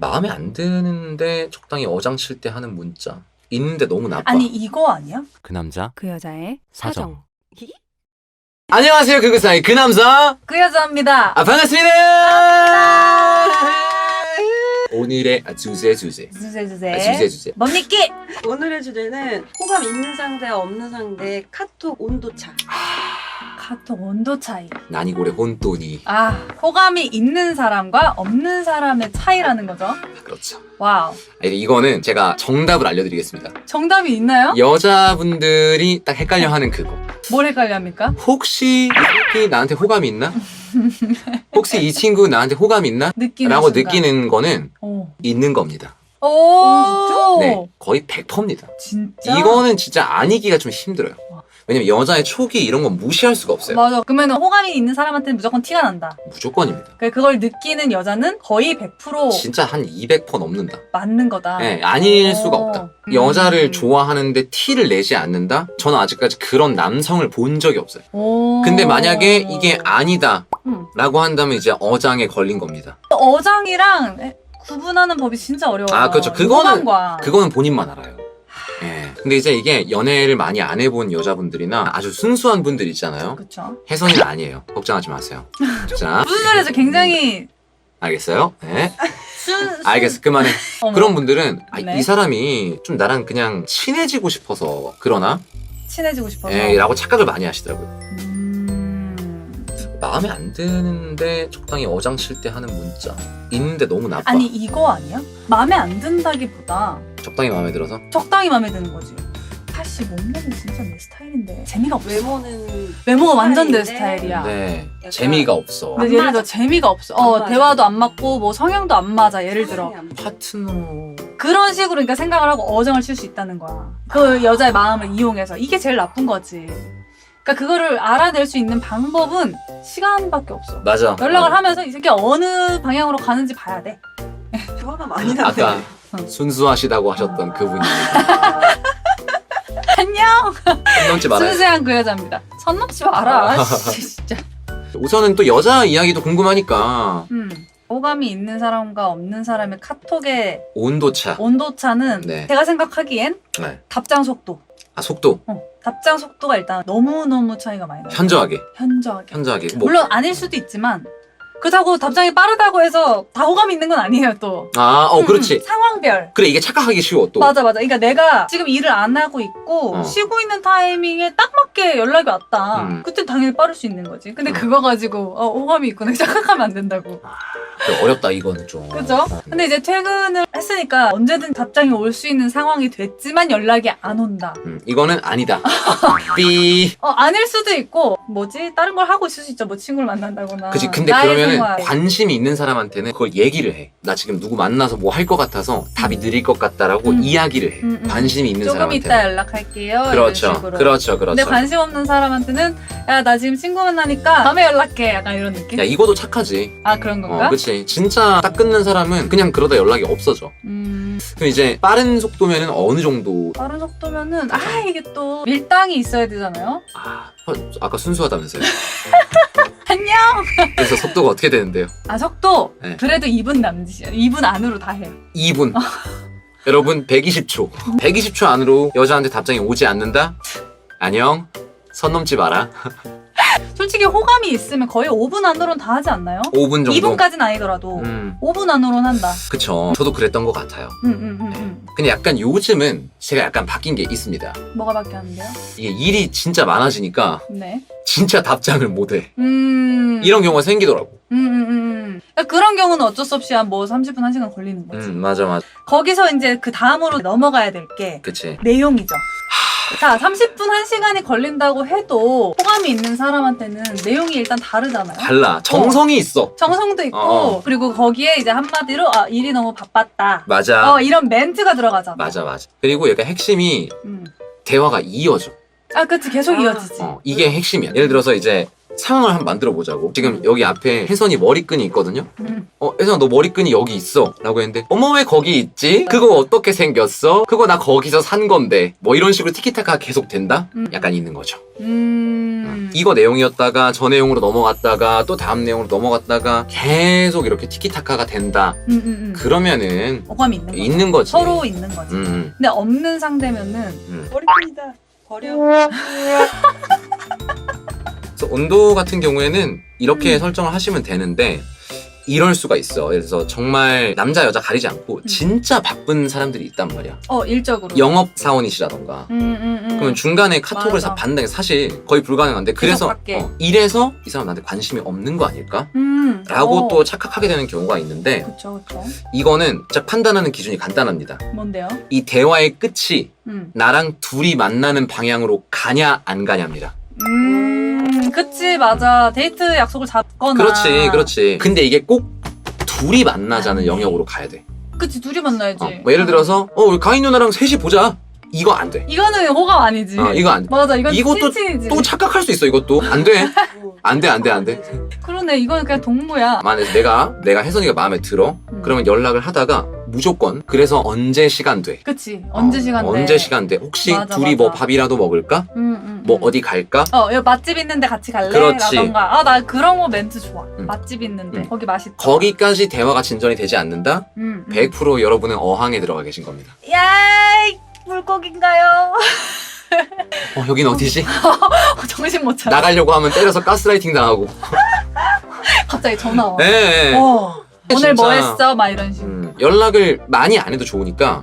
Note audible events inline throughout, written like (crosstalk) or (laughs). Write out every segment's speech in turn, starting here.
마음에 안 드는데 적당히 어장 칠 때 하는 문자. 있는데 너무 나빠. 아니 이거 아니야? 그 남자 그 여자의 사정. 안녕하세요 그그 사이 그 남자. 그 여자입니다. 아 반갑습니다. 오늘의 아, 주제 주제. 주제 주제. 아, 주제 주제. 뭡니까? 오늘의 주제는 호감 있는 상대와 없는 상대의 카톡 온도차. 카톡 온도 차이. 나니고래 혼돈이. 아 호감이 있는 사람과 없는 사람의 차이라는 거죠. 그렇죠. 와우. 아니, 이거는 제가 정답을 알려드리겠습니다. 정답이 있나요? 여자분들이 딱 헷갈려하는 그거. 뭘 헷갈려합니까? 혹시 이 나한테 호감이 있나? (laughs) 혹시 이 친구 나한테 호감이 있나? 느끼는 라고 순간. 느끼는 거는 오. 있는 겁니다. 오. 네, 거의 100%입니다. 진짜? 이거는 진짜 아니기가 좀 힘들어요. 왜냐면 여자의 촉이 이런 건 무시할 수가 없어요. 맞아. 그러면 호감이 있는 사람한테는 무조건 티가 난다. 무조건입니다. 그- 그걸 느끼는 여자는 거의 100% 진짜 한 200% 넘는다. 맞는 거다. 네, 아닐 오. 수가 없다. 음. 여자를 좋아하는데 티를 내지 않는다? 저는 아직까지 그런 남성을 본 적이 없어요. 오. 근데 만약에 이게 아니다 음. 라고 한다면 이제 어장에 걸린 겁니다. 어장이랑 구분하는 법이 진짜 어려워요. 아, 그렇죠. 그거는- 호감과. 그거는 본인만 알아요. 예. 근데 이제 이게 연애를 많이 안 해본 여자분들이나 아주 순수한 분들 있잖아요. 그렇죠. 혜선이는 아니에요. 걱정하지 마세요. (laughs) 자, 무슨 소리죠? 굉장히 알겠어요? 네. 순, 순... 알겠어. 그만해. 어머, 그런 분들은 아, 네. 이 사람이 좀 나랑 그냥 친해지고 싶어서 그러나? 친해지고 싶어서. 예, 라고 착각을 많이 하시더라고요. 음... 마음에 안 드는데 적당히 어장 칠 때 하는 문자. 있는데 너무 나빠. 아니 이거 아니야? 마음에 안 든다기보다 적당히 마음에 들어서? 적당히 마음에 드는 거지. 사실 몸매는 진짜 내 스타일인데 재미가 없어. 외모는 외모가 완전 내. 스타일이야. 네. 약간- 재미가 없어. 근데 안 예를 들어 맞아. 재미가 없어. 안 어 맞아. 대화도 안 맞고 뭐 성향도 안 맞아. 예를 들어. 파트너. 그런 식으로 그러니까 생각을 하고 어정을 칠 수 있다는 거야. 그 여자의 마음을 이용해서 이게 제일 나쁜 거지. 그러니까 그거를 알아낼 수 있는 방법은 시간밖에 없어. 맞아. 연락을 맞아. 하면서 이 새끼 어느 방향으로 가는지 봐야 돼. 대화가 많이 나네. 아까 응. 순수하시다고 하셨던 그분이 (laughs) 안녕. 선 넘지 말아요. 순수한 그 여자입니다. 선 넘지 마라. 씨, 진짜. 우선은 또 여자 이야기도 궁금하니까 음. 호감이 있는 사람과 없는 사람의 카톡의 온도차. 온도차는 네. 제가 생각하기엔 네. 답장 속도. 아 속도 어, 답장 속도가 일단 너무너무 차이가 많이 나요. 현저하게 현저하게. 현저하게. 뭐, 물론 아닐 수도 있지만 그렇다고 답장이 빠르다고 해서 다 호감 있는 건 아니에요 또. 아, 어 그렇지. 음, 상황별. 그래 이게 착각하기 쉬워 또. 맞아 맞아. 그러니까 내가 지금 일을 안 하고 있고 어. 쉬고 있는 타이밍에 딱 맞게 연락이 왔다. 음. 그때 당연히 빠를 수 있는 거지. 근데 음. 그거 가지고 어, 호감이 있구나 (laughs) 착각하면 안 된다고. 그래, 어렵다 이거는 좀. 그죠? 어. 근데 이제 퇴근을 했으니까 언제든 답장이 올 수 있는 상황이 됐지만 연락이 안 온다. 음, 이거는 아니다. (laughs) 삐. 어 아닐 수도 있고 뭐지 다른 걸 하고 있을 수 있죠. 뭐 친구를 만난다거나. 그치 근데 나의 그러면은 생활. 관심이 있는 사람한테는 그걸 얘기를 해. 나 지금 누구 만나서 뭐 할 것 같아서 답이 느릴 것 같다라고 음. 이야기를 해. 음, 음. 관심이 있는 조금 사람한테. 이따 연락할게요. 이런 그렇죠. 식으로. 그렇죠. 그렇죠. 근데 관심 없는 사람한테는 야 나 지금 친구 만나니까 다음에 연락해. 약간 이런 느낌. 야 이거도 착하지. 아 그런 건가? 어, 그치. 진짜 딱 끊는 사람은 그냥 그러다 연락이 없어져. 음 그럼 이제 빠른 속도면은 어느 정도 빠른 속도면은 아 이게 또 밀당이 있어야 되잖아요. 아, 어, 아까 순수하다면서요. (laughs) 안녕. (laughs) 그래서 속도가 어떻게 되는데요? 아 속도 네. 그래도 2분 남짓이야. 2분 안으로 다 해. 2분. (laughs) 여러분 120초. 120초 안으로 여자한테 답장이 오지 않는다? 안녕. 선 넘지 마라. (laughs) 솔직히 호감이 있으면 거의 5분 안으로는 다 하지 않나요? 5분 정도. 2분까지는 아니더라도 음, 5분 안으로는 한다. 그쵸. 저도 그랬던 것 같아요. 음, 음, 음, 음. 근데 약간 요즘은 제가 약간 바뀐 게 있습니다. 뭐가 바뀌었는데요? 이게 일이 진짜 많아지니까 네. 진짜 답장을 못해. 음. 이런 경우가 생기더라고. 음, 음, 음, 음. 그러니까 그런 경우는 어쩔 수 없이 한 뭐 30분, 1시간 걸리는 거지. 음, 맞아, 맞아. 거기서 이제 그 다음으로 넘어가야 될 게 그치. 내용이죠. 자, 30분, 1시간이 걸린다고 해도 호감이 있는 사람한테는 내용이 일단 다르잖아요. 달라. 정성이 있어. 정성도 있고, 어. 그리고 거기에 이제 한마디로, 아, 일이 너무 바빴다. 맞아. 어, 이런 멘트가 들어가잖아. 맞아, 맞아. 그리고 약간 핵심이 음. 대화가 이어져. 아, 그치. 계속 아. 이어지지. 어, 이게 핵심이야. 예를 들어서 이제 상황을 한번 만들어 보자고. 지금 음. 여기 앞에 혜선이 머리끈이 있거든요. 음. 어, 혜선아 너 머리끈이 여기 있어. 라고 했는데 어머 왜 거기 있지? 그거 어떻게 생겼어? 그거 나 거기서 산 건데. 뭐 이런 식으로 티키타카 계속 된다? 음. 약간 있는 거죠. 음. 이거 내용이었다가 저 내용으로 넘어갔다가 또 다음 내용으로 넘어갔다가 계속 이렇게 티키타카가 된다. 음, 음, 음. 그러면은 어감이 있는 거지. 있는 거지. 서로 있는 거지. 음, 음, 근데 없는 상대면은 음. 버립니다. 버려. (laughs) 그래서 온도 같은 경우에는 이렇게 음. 설정을 하시면 되는데 이럴 수가 있어. 그래서 정말 남자 여자 가리지 않고 음. 진짜 바쁜 사람들이 있단 말이야. 어 일적으로. 영업 사원이시라던가. 음, 음, 음. 그러면 중간에 카톡을 맞아. 사 받는 게 사실 거의 불가능한데 그래서. 어, 이래서 이 사람 나한테 관심이 없는 거 아닐까? 음. 라고 어. 또 착각하게 되는 경우가 있는데 그쵸 그쵸. 이거는 진짜 판단하는 기준이 간단합니다. 뭔데요? 이 대화의 끝이 음. 나랑 둘이 만나는 방향으로 가냐 안 가냐입니다. 음. 그치 맞아. 데이트 약속을 잡거나. 그렇지, 그렇지. 근데 이게 꼭 둘이 만나자는 안 돼. 영역으로 가야 돼. 그치 둘이 만나야지. 어, 뭐 예를 들어서 어 우리 가인 누나랑 셋이 보자. 이거 안 돼. 이거는 호감 아니지. 어, 이거 안 돼. 맞아 이건 이것도 찐친이지. 또 착각할 수 있어 이것도 안 돼. 안 돼, 안 돼, 안 돼. 그러네 이거는 그냥 동무야. 만약에 내가 내가 혜선이가 마음에 들어. 음. 그러면 연락을 하다가 무조건 그래서 언제 시간 돼? 그치 언제 어, 시간 돼? 언제 시간 돼? 혹시 맞아, 둘이 맞아. 뭐 밥이라도 먹을까? 음, 음, 뭐 음. 어디 갈까? 어, 여기 맛집 있는데 같이 갈래? 그렇지. 라던가. 아, 나 그런 거 멘트 좋아. 음. 맛집 있는데. 음. 거기 맛있다. 거기까지 대화가 진전이 되지 않는다? 음, 음. 100% 여러분은 어항에 들어가 계신 겁니다. 야이, 물고기인가요? 어, 여긴 어디지? (laughs) 정신 못 차려. 나가려고 하면 때려서 가스라이팅 당하고. 갑자기 전화 와. 예. 네. 어, 오늘 뭐 진짜. 했어? 막 이런 식으로. 음, 연락을 많이 안 해도 좋으니까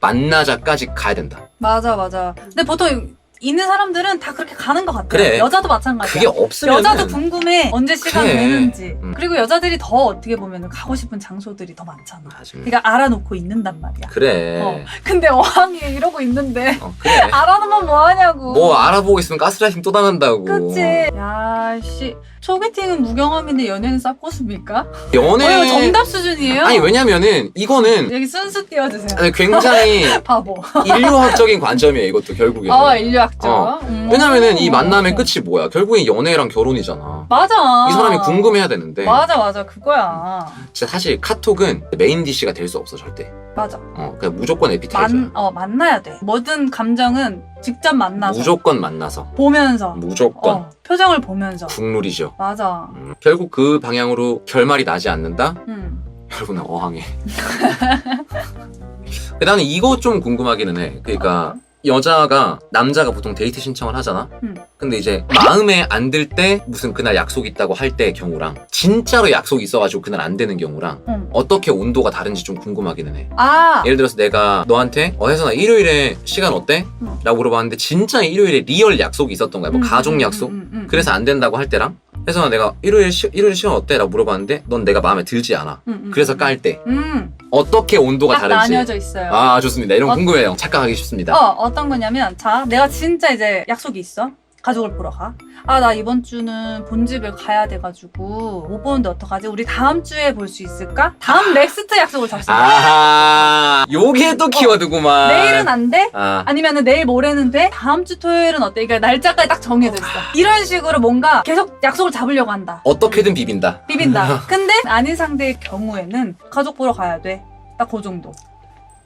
만나자까지 가야 된다. 맞아, 맞아. 근데 보통 있는 사람들은 다 그렇게 가는 것 같아. 그래. 여자도 마찬가지야. 그게 없으면 여자도 궁금해. 언제 시간 그래. 되는지. 음. 그리고 여자들이 더 어떻게 보면 가고 싶은 장소들이 더 많잖아. 맞아. 그러니까 알아놓고 있는단 말이야. 그래. 어. 근데 어항이 이러고 있는데 어, 그래. (laughs) 알아놓으면 뭐하냐고. 뭐 알아보고 있으면 가스라이팅 또 당한다고. 그치. 야, 씨. 소개팅은 무경험인데 연애는 쌉고수입니까? 연애. 어, 이거 정답 수준이에요? 아니 왜냐면은 이거는 여기 순수 띄워주세요. 아니, 굉장히 (laughs) 바보. 인류학적인 관점이에요. 이것도 결국에는. 어, 인류학 적. 어. 음. 왜냐면은 이 만남의 끝이 뭐야? 결국엔 연애랑 결혼이잖아. 맞아. 이 사람이 궁금해야 되는데. 맞아, 맞아. 그거야. 진짜 사실 카톡은 메인 디시가 될 수 없어 절대. 맞아. 어, 그냥 무조건 에피타이저. 만, 어, 만나야 돼. 모든 감정은 직접 만나서. 무조건 만나서. 보면서. 무조건 어, 표정을 보면서. 국룰이죠. 맞아. 음, 결국 그 방향으로 결말이 나지 않는다? 음. 여러분은 어항에. (laughs) 나는 이거 좀 궁금하기는 해. 그러니까 여자가 남자가 보통 데이트 신청을 하잖아. 음. 근데 이제 마음에 안 들 때 무슨 그날 약속 있다고 할 때의 경우랑 진짜로 약속이 있어가지고 그날 안 되는 경우랑 음. 어떻게 온도가 다른지 좀 궁금하기는 해. 아. 예를 들어서 내가 너한테 어 혜선아 일요일에 시간 어때? 음. 라고 물어봤는데 진짜 일요일에 리얼 약속이 있었던 거야. 뭐 음, 가족 음, 약속? 음, 음, 음. 그래서 안 된다고 할 때랑 혜선아 내가 일요일 시, 일요일 시간 어때? 라고 물어봤는데 넌 내가 마음에 들지 않아. 음, 음, 그래서 음. 깔때 음. 어떻게 온도가 딱 다른지. 나뉘어져 있어요. 아 좋습니다. 이런 거 어- 궁금해요. 착각하기 쉽습니다. 어, 어떤 거냐면, 자, 내가 진짜 이제 약속이 있어. 가족을 보러 가. 아, 나 이번 주는 본집을 가야 돼가지고, 못 보는데 어떡하지? 우리 다음 주에 볼 수 있을까? 다음 넥스트 약속을 잡시다. 아하 요게 또 키워드구만. 내일은 안 돼? 아, 아니면은 내일 모레는 돼? 다음 주 토요일은 어때? 그러니까 날짜까지 딱 정해져 있어. 이런 식으로 뭔가 계속 약속을 잡으려고 한다. 어떻게든 비빈다. 비빈다. (laughs) 근데 아닌 상대의 경우에는 가족 보러 가야 돼. 딱 그 정도.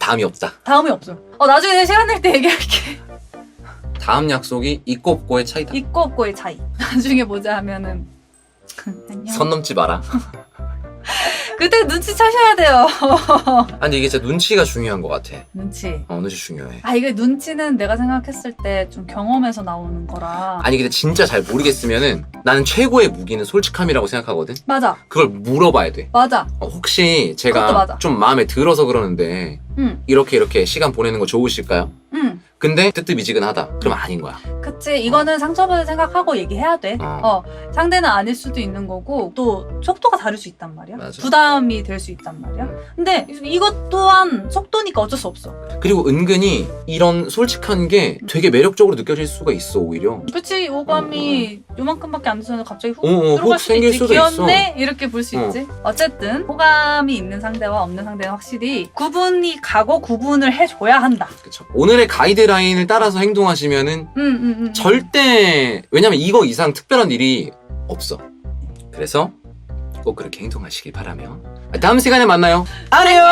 다음이 없다. 다음이 없어. 어, 나중에 시간 낼 때 얘기할게. 다음 약속이 있고 없고의 차이다. 있고 없고의 차이. (laughs) 나중에 보자 하면은. (laughs) 안녕. 선 넘지 마라. (laughs) 그때 눈치 차셔야 돼요. 아니 이게 진짜 눈치가 중요한 것 같아. 눈치. 어, 눈치 중요해. 아, 이게 눈치는 내가 생각했을 때 좀 경험에서 나오는 거라. 아니 근데 진짜 잘 모르겠으면은 나는 최고의 무기는 솔직함이라고 생각하거든. 맞아. 그걸 물어봐야 돼. 맞아. 어, 혹시 그것도 제가 맞아. 좀 마음에 들어서 그러는데 응. 이렇게 이렇게 시간 보내는 거 좋으실까요? 응. 근데 뜨뜻미지근하다. 그럼 아닌 거야. 그치. 이거는 상처받을 생각하고 얘기해야 돼. 어. 어. 상대는 아닐 수도 있는 거고, 또 속도가 다를 수 있단 말이야. 맞아. 부담이 될 수 있단 말이야. 음. 근데 이것 또한 속도니까 어쩔 수 없어. 그리고 은근히 이런 솔직한 게 되게 매력적으로 느껴질 수가 있어 오히려. 그치. 오감이 요만큼밖에 안 돼서 갑자기 훅 어, 어, 들어갈 훅 수도 생길 있지. 수도 귀엽네? 이렇게 볼 수 어. 있지. 어쨌든 호감이 있는 상대와 없는 상대는 확실히 구분이 가고 구분을 해줘야 한다. 그쵸. 오늘의 가이드라인을 따라서 행동하시면은 음, 음, 음. 절대 왜냐면 이거 이상 특별한 일이 없어. 그래서 꼭 그렇게 행동하시길 바라며 다음 시간에 만나요. 안녕.